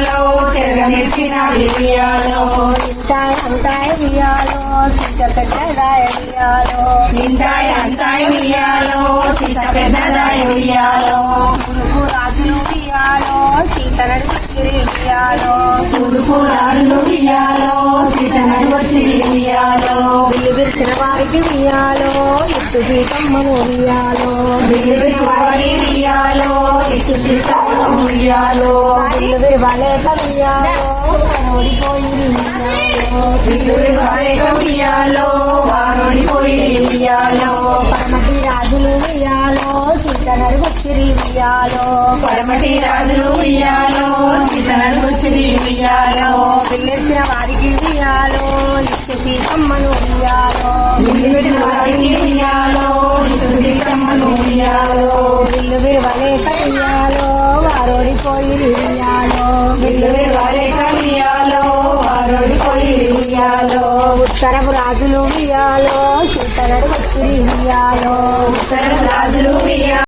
ఉయ్యాలో చెరగనిచ్చిన ఉయ్యాలో ఇంటాయ అంతాయ ఉయ్యాలో సీత పెద్దదాయ ఉయ్యాలో ఇంటాయ అంతాయ ఉయ్యాలో సీత పెద్దదాయ ఉయ్యాలో పురుగు రాజులు ఉయ్యాలో సీత నడిచి ఉయ్యాలో తూర్పు రాళ్ళు ఉయ్యాలో సీత నడువచ్చి ఉయ్యాలో బిల్లు విరిచిన వారికి ఉయ్యాలో ఎత్తు ఉయ్యాలో బిల్లు వాడి ఉయ్యాలో సీతమ్మ ఉయ్యాలో వారేక వారొడిపోయి ఉయ్యాలో పరమటి రాజులు ఉయ్యాలో సీత నడిచి ఉయ్యాలో. పరమటి రాజులు ఉయ్యాలో ఉయ్యాలో. వారికి ఉయ్యాలో నిత్య సీతమ్మను ఉయ్యాలో. బిల్లు వాడికి ఉయ్యాలో ఇటు సీతమ్మను ఉయ్యాలో. వారోడిపోయి ఉయ్యాలో బిల్లు వారేక ఉయ్యాలో ఉత్తరపు రాజులు ఉయ్యాలో సీత నడిచి రాజులు